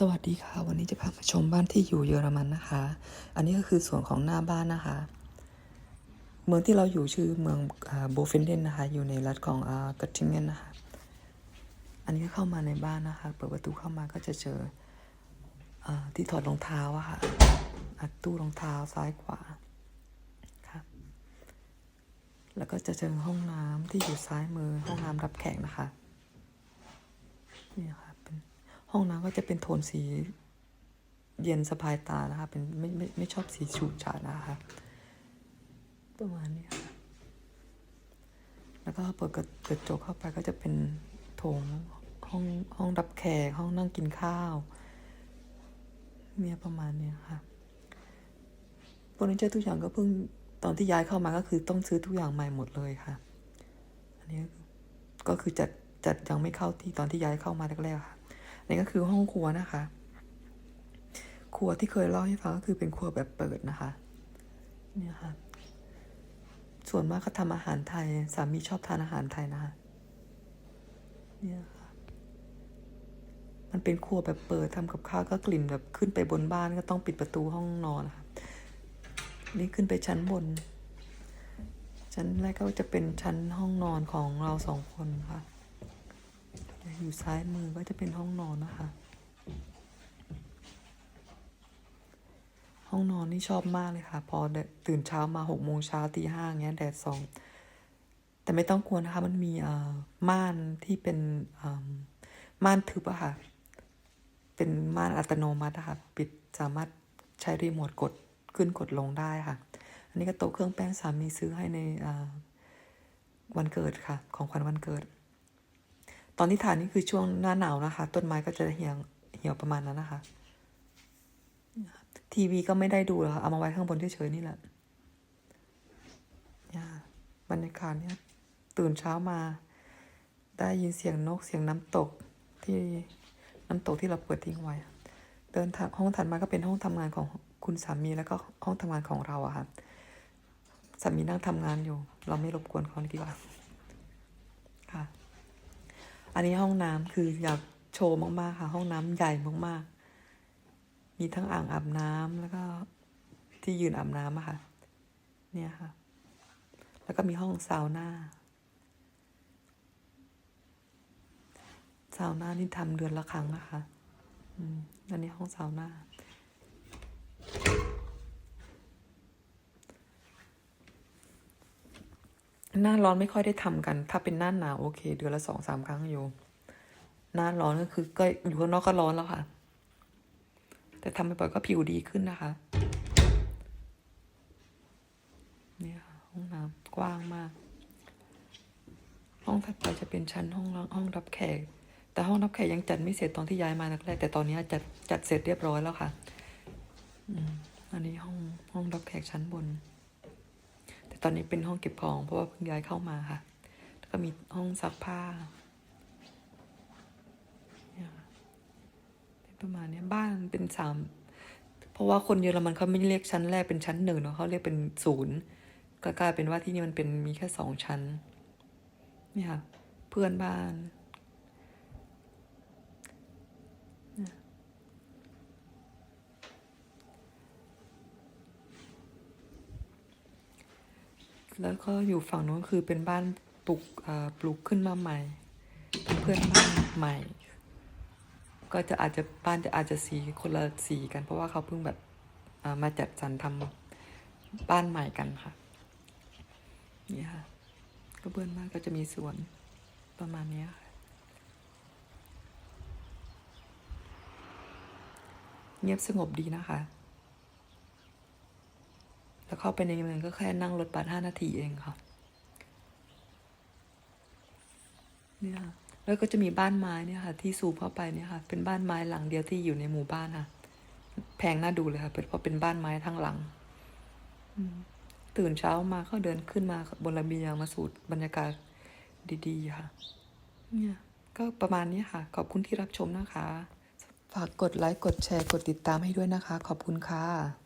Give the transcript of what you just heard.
สวัสดีค่ะ วันนี้จะพามาชมบ้านที่อยู่เยอรมันนะคะ อันนี้ก็คือส่วนของหน้าบ้านนะคะ เมืองที่เราอยู่ชื่อเมืองโบเฟนเดนนะคะ อยู่ในรัฐของกอตติงเกนนะคะ อันนี้ก็เข้ามาในบ้านนะคะ เปิดประตูเข้ามาก็จะเจออที่ถอดรองเท้าอะค่ะอะตู้รองเท้าซ้ายขวาค่ะแล้วก็จะเจอห้องน้ำที่อยู่ซ้ายมือห้องน้ำรับแขกนะคะนี่ค่ะ ห้องน้ำก็จะเป็นโทนสีเย็นสบายตานะคะเป็นไม่ไม่ไม่ชอบสีฉูดฉาดนะคะประมาณนี้ค่ะแล้วก็เปิดกระกระจกเข้าไปก็จะเป็นโถงห้องห้องรับแขกห้องนั่งกินข้าวเนี่ยประมาณเนี้ยค่ะเฟอร์นิเจอร์ทุกอย่างก็เพิ่งตอนที่ย้ายเข้ามาก็คือต้องซื้อทุกอย่างใหม่หมดเลยค่ะ อันนี้ก็คือจัดจัดยังไม่เข้าที่ตอนที่ย้ายเข้ามาแรกๆค่ะ นี่ก็คือห้องครัวนะคะ ครัวที่เคยเล่าให้ฟังก็คือเป็นครัวแบบเปิดนะคะเนี่ยค่ะ ส่วนมากก็ทำอาหารไทย สามีชอบทานอาหารไทยนะคะเนี่ยค่ะ มันเป็นครัวแบบเปิดทำกับข้าวก็กลิ่นแบบขึ้นไปบนบ้านก็ต้องปิดประตูห้องนอนนะคะนี่ขึ้นไปชั้นบน ชั้นแรกก็จะเป็นชั้นห้องนอนของเราสองคนค่ะ อยู่ซ้ายมือก็จะเป็นห้องนอนนะคะ ห้องนอนนี่ชอบมากเลยค่ะ พอตื่นเช้ามาหกโมงเช้าตีห้าเงี้ยแดดส่องแต่ไม่ต้องกลัวนะคะ มันมีอ่อม่านที่เป็นอ่อม่านทึบอะค่ะ เป็นม่านอัตโนมัติอะค่ะ ปิดสามารถใช้รีโมทกดขึ้นกดลงได้ค่ะ อันนี้ก็โต๊ะเครื่องแป้งสามีซื้อให้ในอ่อวันเกิดค่ะ ของขวัญวันเกิด ตอนที่ถ่ายนี่คือช่วงหน้าหนาวนะคะ ต้นไม้ก็จะเหี่ยวเหี่ยวประมาณนั้นนะคะ ทีวีก็ไม่ได้ดูหรอกค่ะ เอามาไว้ข้างบนเฉยๆนี่แหละบรรยากาศเนี่ยตื่นเช้ามา ได้ยินเสียงนกเสียงน้ำตกที่น้ำตกที่เราเปิดทิ้งไว้ เดินทางห้องถัดมาก็เป็นห้องทำงานของคุณสามีแล้วก็ห้องทำงานของเราอะค่ะสามีนั่งทำงานอยู่ เราไม่รบกวนเขาดีกว่า อันนี้ห้องน้ำคืออยากโชว์มากๆ ค่ะ ห้องน้ำใหญ่มากๆ มีทั้งอ่างอาบน้ำแล้วก็ที่ยืนอาบน้ำอะค่ะ เนี่ยค่ะ แล้วก็มีห้องซาวน่าซาวน่านี่ทำเดือนละครั้งนะคะ อืม อันนี้ห้องซาวน่า หน้าร้อนไม่ค่อยได้ทำกัน ถ้าเป็นหน้าหนาวโอเค เดือนละสองสามครั้งอยู่ หน้าร้อนก็คือก็อยู่ข้างนอกก็ร้อนแล้วค่ะ แต่ทำไปบ่อยก็ผิวดีขึ้นนะคะ เนี่ยค่ะห้องน้ำกว้างมาก ห้องถัดไปจะเป็นชั้นห้องรับห้องรับแขก แต่ห้องรับแขกยังจัดไม่เสร็จตอนที่ย้ายมาแรกๆแต่ตอนนี้จัดจัดเสร็จเรียบร้อยแล้วค่ะอันนี้ห้องห้องรับแขกชั้นบน แต่ตอนนี้เป็นห้องเก็บของ เพราะว่าเพิ่งย้ายเข้ามาค่ะ แล้วก็มีห้องซักผ้าเป็นประมาณนี้บ้านเป็นสามเพราะว่าคนเยอรมันเขาไม่เรียกชั้นแรกเป็นชั้นหนึ่งเนาะเขาเรียกเป็นศูนย์ก็กลายเป็นว่าที่นี่มันเป็นมีแค่สองชั้นนี่ค่ะเพื่อนบ้าน แล้วก็อยู่ฝั่งนู้นคือเป็นบ้านปลูกปลูกขึ้นมาใหม่เป็นเพื่อนบ้านใหม่ ก็จะอาจจะบ้านจะอาจจะสีคนละสีกัน เพราะว่าเขาเพิ่งแบบมาจัดสรรทำบ้านใหม่กันค่ะนี่ค่ะก็เพื่อนบ้านก็จะมีสวนประมาณนี้ค่ะเงียบสงบดีนะคะ เข้าไปในเมืองก็แค่นั่งรถบัสห้านาทีเองค่ะเนี่ยแล้วก็จะมีบ้านไม้เนี่ยค่ะ ที่ซูมเข้าไปเนี่ยค่ะ เป็นบ้านไม้หลังเดียวที่อยู่ในหมู่บ้านค่ะ แพงน่าดูเลยค่ะเพราะเป็นบ้านไม้ทั้งหลังอตื่นเช้ามาก็เดินขึ้นมาบนระเบียงมาสูดบรรยากาศดีๆค่ะ เนี่ย ก็ประมาณนี้ค่ะ ขอบคุณที่รับชมนะคะ ฝากกดไลค์กดแชร์กดติดตามให้ด้วยนะคะ ขอบคุณค่ะ